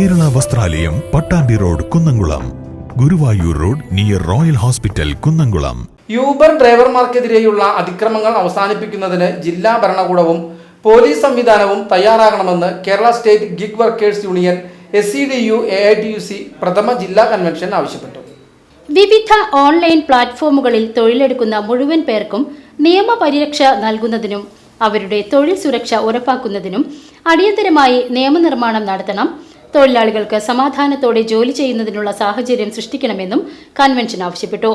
വസ്ത്രാലയം Pattambi road Kunnamkulam. Guruvayur road near Royal Hospital Kunnamkulam. Uber ഡ്രൈവർമാർക്കെതിരെയുള്ള അതിക്രമങ്ങൾ അവസാനിപ്പിക്കുന്നതിന് ജില്ലാ ഭരണകൂടവും പോലീസ് സംവിധാനവും തയ്യാറാകണമെന്ന് Kerala State Gig Workers Union S C D U A I T U C പ്രഥമ ജില്ലാ convention ആവശ്യപ്പെട്ടു. വിവിധ ഓൺലൈൻ പ്ലാറ്റ്ഫോമുകളിൽ തൊഴിലെടുക്കുന്ന മുഴുവൻ പേർക്കും നിയമപരിരക്ഷ നൽകുന്നതിനും അവരുടെ തൊഴിൽ സുരക്ഷ ഉറപ്പാക്കുന്നതിനും അടിയന്തരമായി നിയമനിർമ്മാണം നടത്തണം തൊഴിലാളികൾക്ക് സമാധാനത്തോടെ ജോലി ചെയ്യുന്നതിനുള്ള സാഹചര്യം സൃഷ്ടിക്കണമെന്നും കൺവെൻഷൻ ആവശ്യപ്പെട്ടു.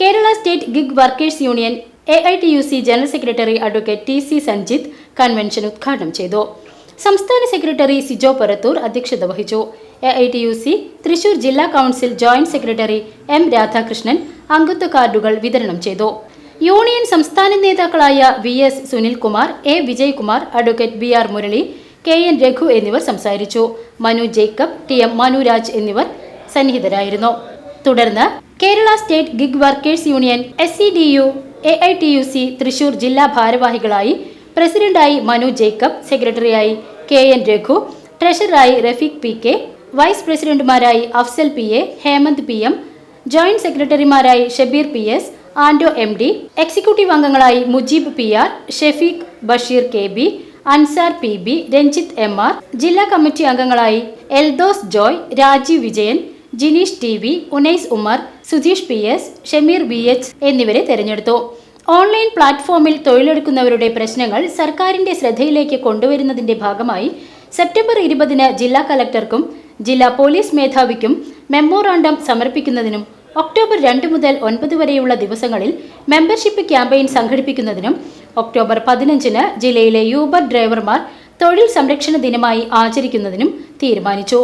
Kerala State Gig Workers Union A I T U C general secretary advocate T C Sanjith convention ഉദ്ഘാടനം ചെയ്തു. സംസ്ഥാന സെക്രട്ടറി സിജോ പരത്തൂർ അധ്യക്ഷത വഹിച്ചു. A I T U C Thrissur ജില്ലാ council joint secretary M Radhakrishnan അംഗത്വ കാർഡുകൾ വിതരണം ചെയ്തു. യൂണിയൻ സംസ്ഥാന നേതാക്കളായ V S Sunilkumar A Vijaykumar advocate B R Murali K N Raghu എന്നിവർ സംസാരിച്ചു. മനു ജേക്കബ് ടി എം മനുരാജ് എന്നിവർ സന്നിഹിതരായിരുന്നു. തുടർന്ന് Kerala State Gig Workers Union S C D U A I T U C Thrissur ജില്ലാ ഭാരവാഹികളായി പ്രസിഡന്റായി മനു ജേക്കബ് സെക്രട്ടറിയായി കെ എൻ രഘു ട്രഷററായി Rafeeq P K vice പ്രസിഡന്റുമാരായി Afsal P A Hemanth P M joint സെക്രട്ടറിമാരായി Shabeer P S Ando M D executive അംഗങ്ങളായി Mujeeb P R Shefeeq Basheer K B Ansar P B Ranjith M R ജില്ലാ committee അംഗങ്ങളായി Eldos Joy Rajeev Vijayan Jineesh T V Unais Umar Sudheesh P S Shameer B H എന്നിവരെ തെരഞ്ഞെടുത്തു. Online പ്ലാറ്റ്ഫോമിൽ തൊഴിലെടുക്കുന്നവരുടെ പ്രശ്നങ്ങൾ സർക്കാരിന്റെ ശ്രദ്ധയിലേക്ക് കൊണ്ടുവരുന്നതിന്റെ ഭാഗമായി സെപ്റ്റംബർ ഇരുപതിന് ജില്ലാ കലക്ടർക്കും ജില്ലാ പോലീസ് മേധാവിക്കും മെമ്മോറാണ്ടം സമർപ്പിക്കുന്നതിനും ഒക്ടോബർ രണ്ട് മുതൽ ഒൻപത് വരെയുള്ള ദിവസങ്ങളിൽ മെമ്പർഷിപ്പ് ക്യാമ്പയിൻ സംഘടിപ്പിക്കുന്നതിനും ഒക്ടോബർ പതിനഞ്ചിന് ജില്ലയിലെ യൂബർ ഡ്രൈവർമാർ തൊഴിൽ സംരക്ഷണ ദിനമായി ആചരിക്കുന്നതിനും തീരുമാനിച്ചു.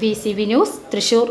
V News Thrissur.